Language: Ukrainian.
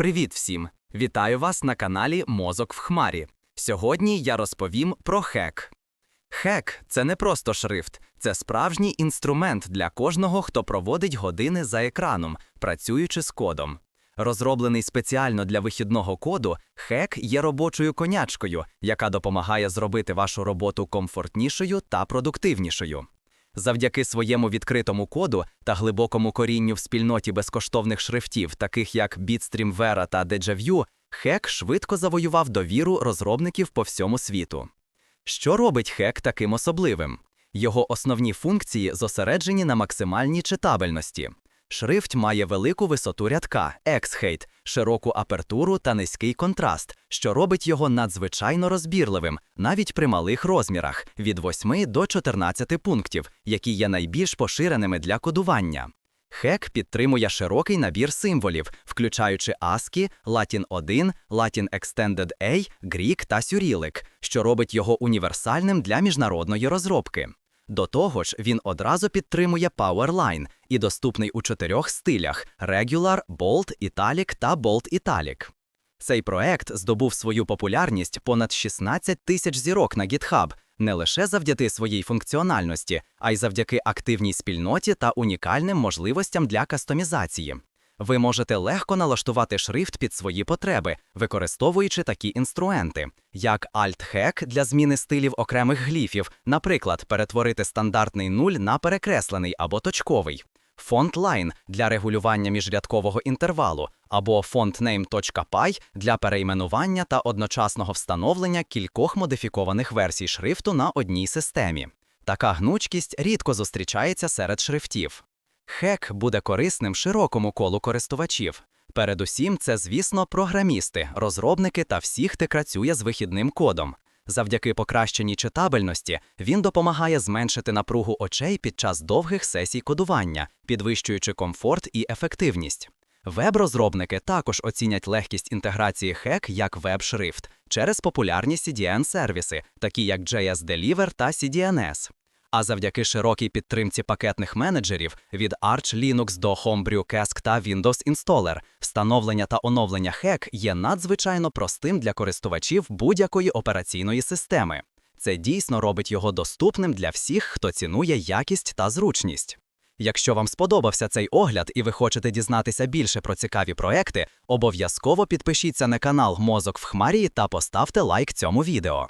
Привіт всім! Вітаю вас на каналі Мозок в Хмарі. Сьогодні я розповім про хек. Хек це не просто шрифт, це справжній інструмент для кожного, хто проводить години за екраном, працюючи з кодом. Розроблений спеціально для вихідного коду, хек є робочою конячкою, яка допомагає зробити вашу роботу комфортнішою та продуктивнішою. Завдяки своєму відкритому коду та глибокому корінню в спільноті безкоштовних шрифтів, таких як Bitstream Vera та DejaView, хек швидко завоював довіру розробників по всьому світу. Що робить хек таким особливим? Його основні функції зосереджені на максимальній читабельності. Шрифт має велику висоту рядка, X-Height, широку апертуру та низький контраст, що робить його надзвичайно розбірливим, навіть при малих розмірах від 8 до 14 пунктів, які є найбільш поширеними для кодування. Хек підтримує широкий набір символів, включаючи ASCII, Latin 1, Latin Extended A, Greek та Cyrillic, що робить його універсальним для міжнародної розробки. До того ж, він одразу підтримує Powerline і доступний у чотирьох стилях: Regular, Bold, Italic та Bold Italic. Цей проект здобув свою популярність понад 16 тисяч зірок на GitHub не лише завдяки своїй функціональності, а й завдяки активній спільноті та унікальним можливостям для кастомізації. Ви можете легко налаштувати шрифт під свої потреби, використовуючи такі інструменти, як Alt-Hack для зміни стилів окремих гліфів, наприклад, перетворити стандартний нуль на перекреслений або точковий, FontLine для регулювання міжрядкового інтервалу, або fontname.py для перейменування та одночасного встановлення кількох модифікованих версій шрифту на одній системі. Така гнучкість рідко зустрічається серед шрифтів. Хек буде корисним широкому колу користувачів. Передусім, це, звісно, програмісти, розробники та всі, хто працює з вихідним кодом. Завдяки покращеній читабельності він допомагає зменшити напругу очей під час довгих сесій кодування, підвищуючи комфорт і ефективність. Веб-розробники також оцінять легкість інтеграції хек як веб-шрифт через популярні CDN-сервіси, такі як JS Deliver та CDNS. А завдяки широкій підтримці пакетних менеджерів від Arch Linux до Homebrew Cask та Windows Installer, встановлення та оновлення хек є надзвичайно простим для користувачів будь-якої операційної системи. Це дійсно робить його доступним для всіх, хто цінує якість та зручність. Якщо вам сподобався цей огляд і ви хочете дізнатися більше про цікаві проекти, обов'язково підпишіться на канал Мозок в Хмарі та поставте лайк цьому відео.